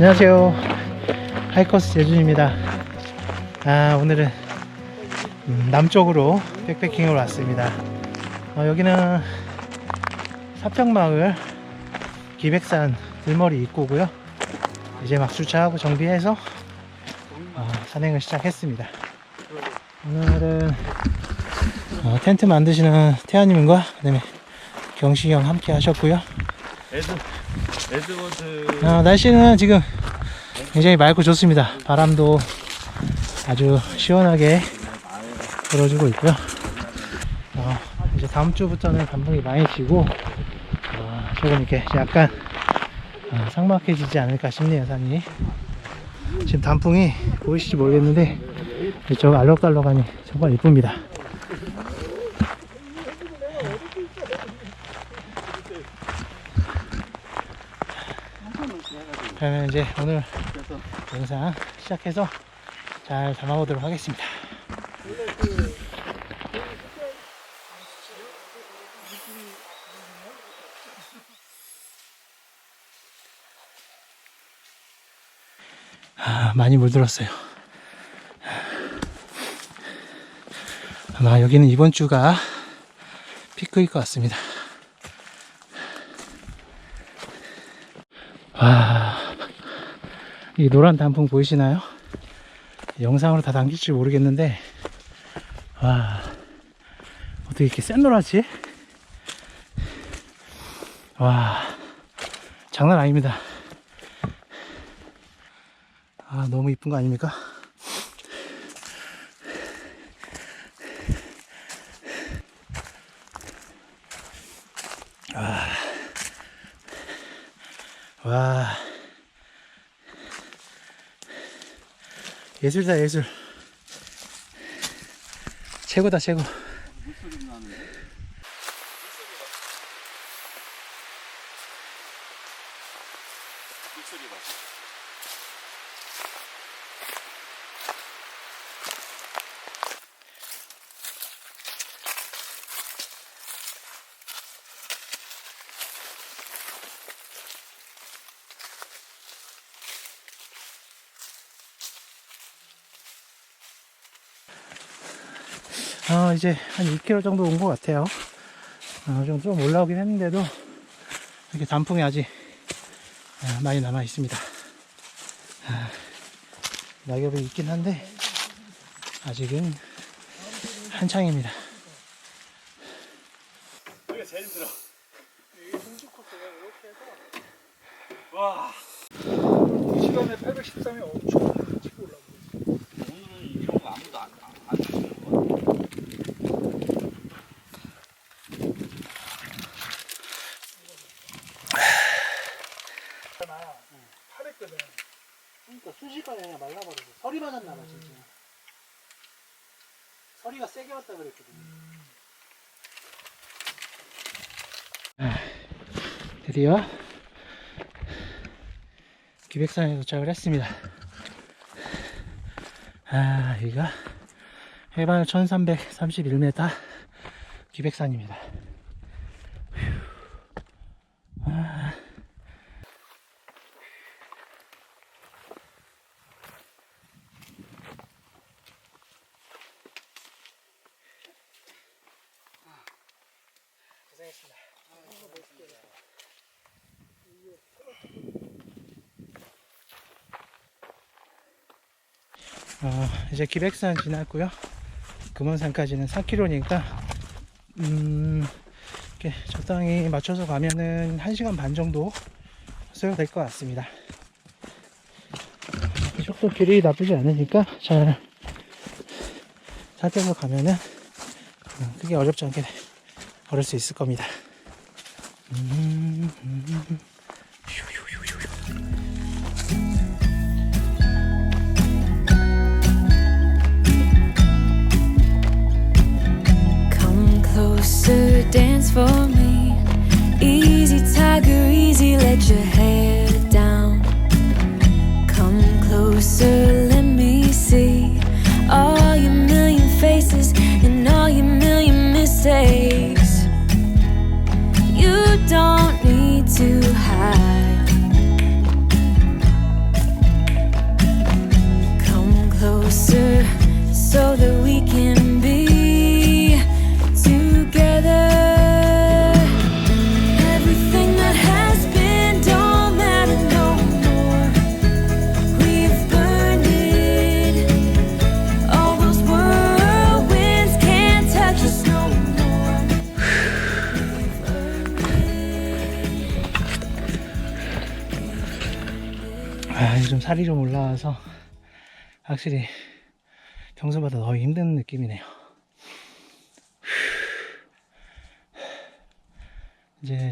안녕하세요. 하이커스 재준입니다. 아, 오늘은 음, 남쪽으로 백패킹을 왔습니다. 어, 여기는 사평마을 기백산 들머리 입구고요. 이제 막 주차하고 정비해서 어, 산행을 시작했습니다. 오늘은 어, 텐트 만드시는 태아님과 그다음에 경식이 형 함께 하셨고요. 에드 에드워드 어, 날씨는 지금 굉장히 맑고 좋습니다. 바람도 아주 시원하게 불어주고 있고요. 어, 이제 다음 주부터는 단풍이 많이 지고 어, 조금 이렇게 약간 어, 삭막해지지 않을까 싶네요 산이. 지금 단풍이 보이실지 모르겠는데 이쪽 알록달록하니 정말 이쁩니다. 그러면 이제 오늘 영상 시작해서 잘 담아보도록 하겠습니다. 아, 많이 물들었어요. 아마 여기는 이번 주가 피크일 것 같습니다. 와, 이 노란 단풍 보이시나요? 영상으로 다 담길지 모르겠는데, 와, 어떻게 이렇게 샛노랗지? 와, 장난 아닙니다. 아, 너무 이쁜 거 아닙니까? 예술이다 예술. 최고다 최고 어, 이제 한 2km 정도 온 것 같아요. 어, 좀, 좀 올라오긴 했는데도 이렇게 단풍이 아직 아, 많이 남아 있습니다. 아, 낙엽이 있긴 한데 아직은 한창입니다. 이게 제일 힘들어. 와 시간에 813이 엄청 치고 올라오고 오늘은 이런 거 아무도 안, 안, 안 주시는 거 같아 있잖아 파랬거든 그러니까 순식간에 그냥 말라버리고 설이 맞았나봐 진짜 서리가 세게 왔다 그랬거든 드디어 기백산에 도착을 했습니다. 아 여기가 해발 1331m 기백산입니다 어, 이제 기백산 지났고요. 금원산까지는 4km니까 음, 이렇게 적당히 맞춰서 가면은 1시간 반 정도 소요될 것 같습니다. 이쪽도 길이 나쁘지 않으니까 잘 살펴서 가면은 어, 크게 어렵지 않게 걸을 수 있을 겁니다. 음, 음, so that we can be together. Everything that has been don't matter no more. We've burned it. All those whirlwinds can't touch us no more. We've burned it. 아, 요즘 살이 좀 올라와서 확실히 평소보다 더 힘든 느낌이네요. 이제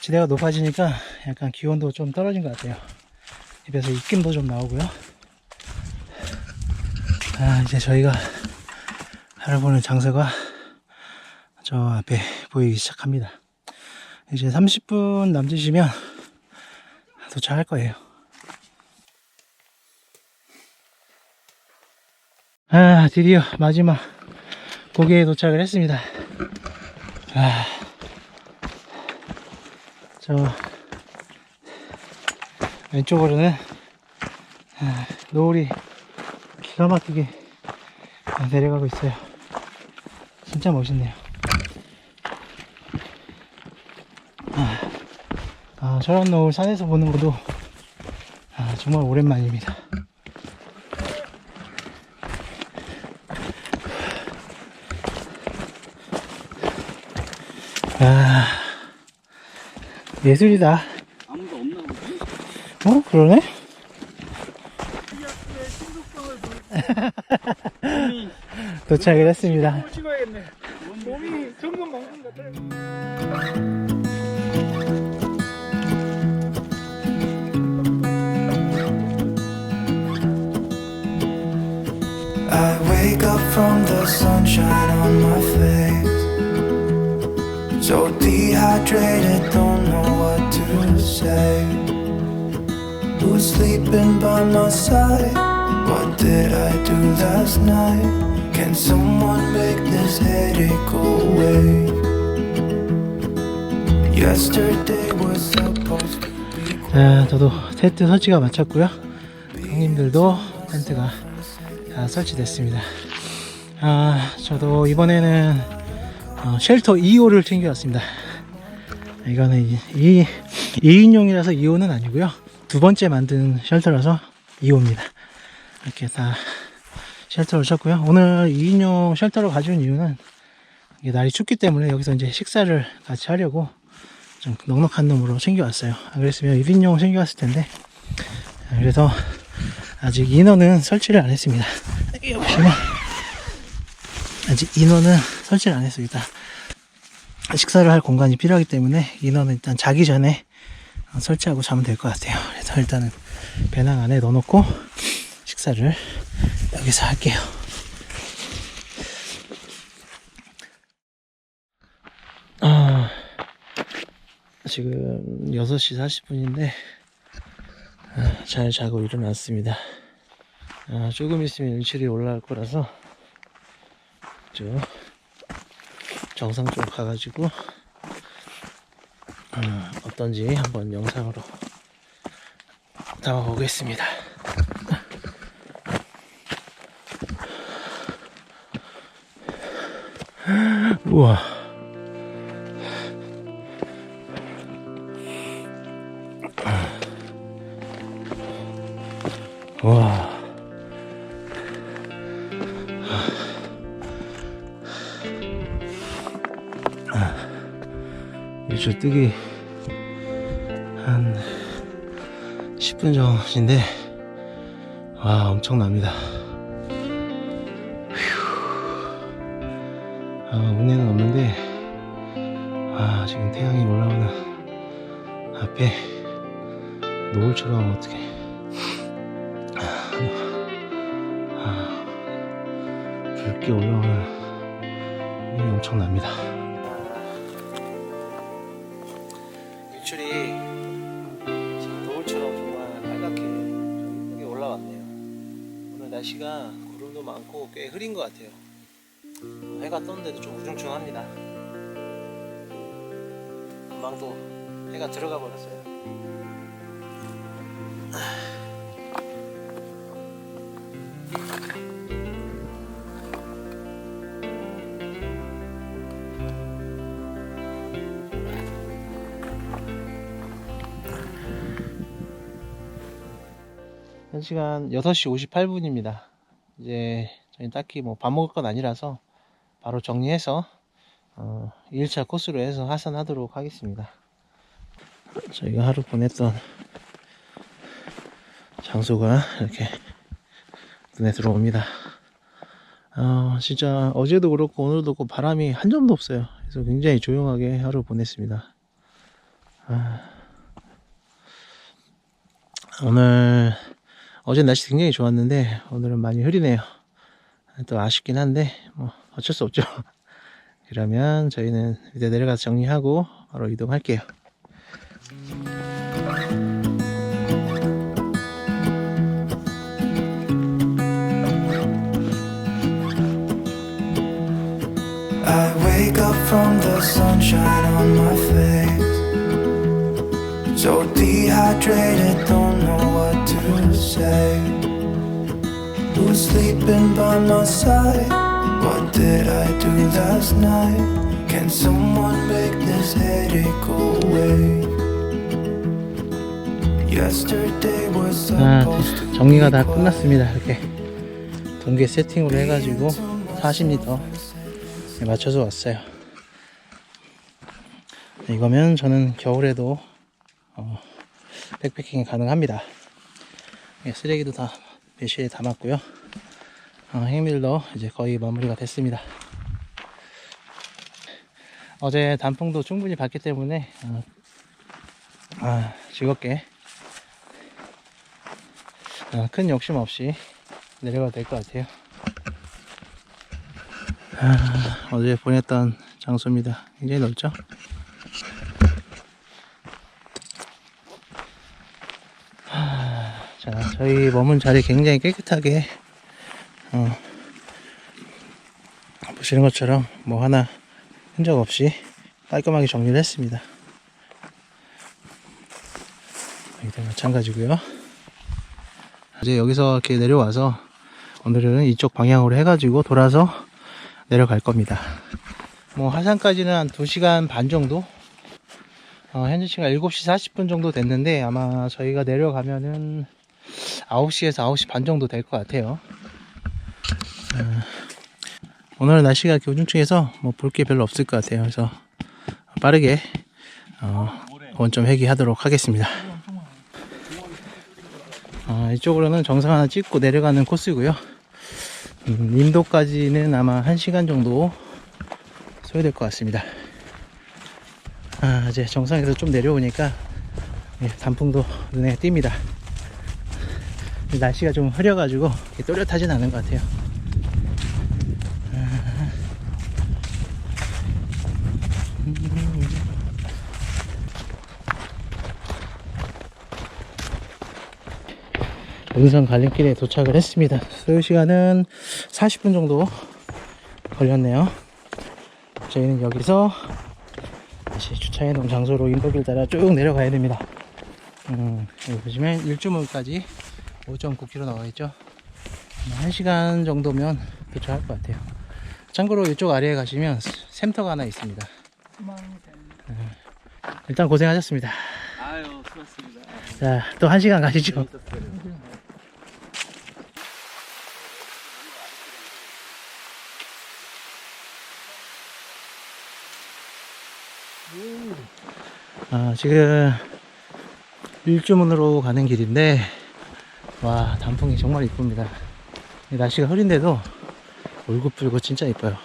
지대가 높아지니까 약간 기온도 좀 떨어진 것 같아요. 입에서 입김도 좀 나오고요. 아, 이제 저희가 하루 보는 장소가 저 앞에 보이기 시작합니다. 이제 30분 남짓이면 도착할 거예요. 아, 드디어 마지막 고개에 도착을 했습니다. 아, 저 왼쪽으로는 아, 노을이 기가 막히게 내려가고 있어요. 진짜 멋있네요. 아, 아, 저런 노을 산에서 보는 것도 아, 정말 오랜만입니다. 아, 예술이다. 아무도 없나 보지? 어? 그러네? 도착을 했습니다. 찍어야겠네. 몸이 점점 먹는 것 같아요. I wake up from the sunshine on my face. Dehydrated, don't know what to say. Who's sleeping by my side? What did I do last night? Can someone make this headache go away? Yesterday was supposed to be. 자, 저도 텐트 설치가 마쳤고요. 형님들도 텐트가 다 설치됐습니다. 아, 저도 이번에는 어, 쉘터 2호를 챙겨왔습니다. 이거는 이, 이 2인용이라서 2호는 아니고요. 두 번째 만든 쉘터라서 2호입니다. 이렇게 다 쉘터를 쳤고요. 오늘 2인용 쉘터를 가져온 이유는 날이 춥기 때문에 여기서 이제 식사를 같이 하려고 좀 넉넉한 놈으로 챙겨왔어요. 안 그랬으면 1인용 챙겨왔을 텐데. 그래서 아직 인원은 설치를 안 했습니다. 보시면 아직 인원은 설치를 안 했습니다. 식사를 할 공간이 필요하기 때문에 인원은 일단 자기 전에 어, 설치하고 자면 될 것 같아요. 그래서 일단은 배낭 안에 넣어놓고 식사를 여기서 할게요. 아, 지금 6시 40분인데 아, 잘 자고 일어났습니다. 아, 조금 있으면 일출이 올라올 거라서 저 정상 쪽 가가지고 어, 어떤지 한번 영상으로 담아보겠습니다. 우와. 와. 뜨기 한 10분 전인데 와 엄청납니다. 휴. 아, 운해는 없는데 와 지금 태양이 올라오는 앞에 노을처럼 어떻게 아, 붉게 올라오는 이 엄청납니다. 같아요. 해가 떴는데도 좀 우중충합니다. 금방 또 해가 들어가 버렸어요. 현 시간 6시 58분입니다. 이제 저희 딱히 뭐 밥 먹을 건 아니라서 바로 정리해서 어, 2일차 코스로 해서 하산하도록 하겠습니다. 저희가 하루 보냈던 장소가 이렇게 눈에 들어옵니다. 어, 진짜 어제도 그렇고 오늘도 그렇고 바람이 한 점도 없어요. 그래서 굉장히 조용하게 하루 보냈습니다. 아, 오늘 어제 날씨 굉장히 좋았는데 오늘은 많이 흐리네요. 또 아쉽긴 한데 뭐 어쩔 수 없죠. 그러면 저희는 이제 내려가서 정리하고 바로 이동할게요. From the sunshine on my face. So dehydrated, don't know what to say. Who's sleeping by my side? What did I do last night? Can someone make this headache go away? Yesterday was 아, supposed to 정리가 다. 끝났습니다. 이렇게 동계 세팅으로 해가지고 40m 에 맞춰서 왔어요. 이거면 저는 겨울에도 어, 백패킹이 가능합니다. 예, 쓰레기도 다 배시에 담았고요. 어, 행밀도 이제 거의 마무리가 됐습니다. 어제 단풍도 충분히 봤기 때문에 어, 아, 즐겁게 아, 큰 욕심 없이 내려가도 될 것 같아요. 아, 어제 보냈던 장소입니다. 굉장히 넓죠? 아, 자, 저희 머문 자리 굉장히 깨끗하게, 어, 보시는 것처럼 뭐 하나 흔적 없이 깔끔하게 정리를 했습니다. 여기도 마찬가지고요. 이제 여기서 이렇게 내려와서 오늘은 이쪽 방향으로 해가지고 돌아서 내려갈 겁니다. 뭐 하산까지는 한 2시간 반 정도? 어, 현재 시간 7시 40분 정도 됐는데 아마 저희가 내려가면은 9시에서 9시 반 정도 될 것 같아요. 어, 오늘 날씨가 이렇게 우중충해서 뭐 볼 게 별로 없을 것 같아요. 그래서 빠르게 어, 원점 회귀하도록 하겠습니다. 아, 이쪽으로는 정상 하나 찍고 내려가는 코스고요. 음, 인도까지는 아마 1시간 정도 소요될 것 같습니다. 아, 이제 정상에서 좀 내려오니까 예, 단풍도 눈에 띕니다. 날씨가 좀 흐려가지고 또렷하진 않은 것 같아요. 아. 은선 갈림길에 도착을 했습니다. 소요 시간은 40분 정도 걸렸네요. 저희는 여기서 다시 주차해 놓은 장소로 인도길 따라 쭉 내려가야 됩니다. 음, 여기 보시면 일주몰까지 5.9km 나와 있죠. 1시간 정도면 도착할 것 같아요. 참고로 이쪽 아래에 가시면 샘터가 하나 있습니다. 네. 일단 고생하셨습니다. 아유 수고하셨습니다. 자, 또 1시간 가시죠. 아, 지금 일주문으로 가는 길인데, 와, 단풍이 정말 이쁩니다. 날씨가 흐린데도 울긋불긋 진짜 이뻐요.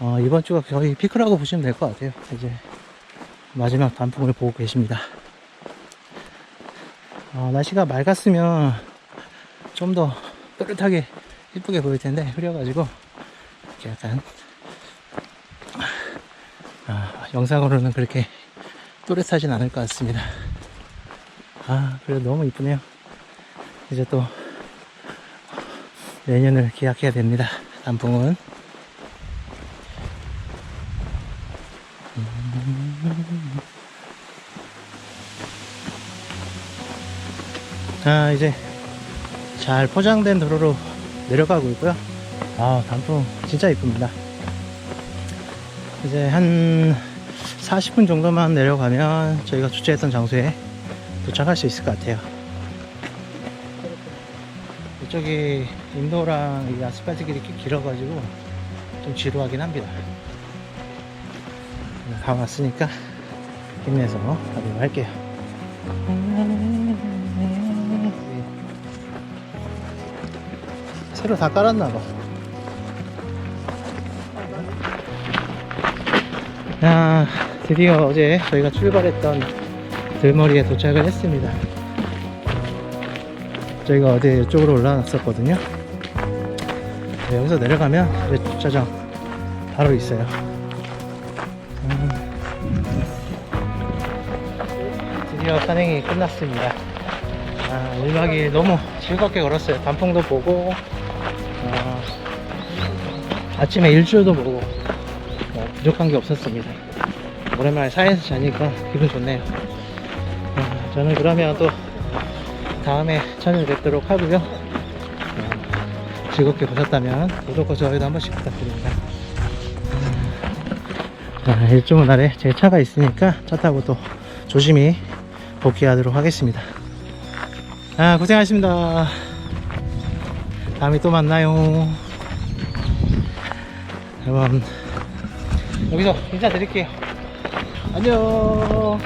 어, 이번 주가 거의 피크라고 보시면 될 것 같아요. 이제 마지막 단풍을 보고 계십니다. 어, 날씨가 맑았으면 좀 더 또렷하게 이쁘게 보일 텐데 흐려가지고 이렇게 약간 아, 영상으로는 그렇게 또렷하진 않을 것 같습니다. 아, 그래도 너무 이쁘네요. 이제 또 내년을 기약해야 됩니다. 단풍은. 자, 이제 잘 포장된 도로로 내려가고 있고요. 아, 단풍 진짜 이쁩니다. 이제 한 40분 정도만 내려가면 저희가 주최했던 장소에 도착할 수 있을 것 같아요. 이쪽이 인도랑 이 아스팔트 길이 꽤 길어가지고 좀 지루하긴 합니다. 다 왔으니까 힘내서 가도록 할게요. 새로 다 깔았나봐. 야, 드디어 어제 저희가 출발했던 들머리에 도착을 했습니다. 저희가 어제 이쪽으로 올라왔었거든요. 네, 여기서 내려가면 이제 주차장 바로 있어요. 음. 드디어 산행이 끝났습니다. 아, 1박 2일 너무 즐겁게 걸었어요. 단풍도 보고, 어, 아침에 일출도 보고, 뭐 부족한 게 없었습니다. 오랜만에 사이에서 자니까 기분 좋네요. 아, 저는 그러면 또 다음에 찾아뵙도록 하고요. 어, 즐겁게 보셨다면 구독과 좋아요도 한 번씩 부탁드립니다. 자, 일주일 날에 제 차가 있으니까 차 타고 또 조심히 복귀하도록 하겠습니다. 아, 고생하셨습니다. 다음에 또 만나요. 여러분, 여기서 인사드릴게요. 안녕.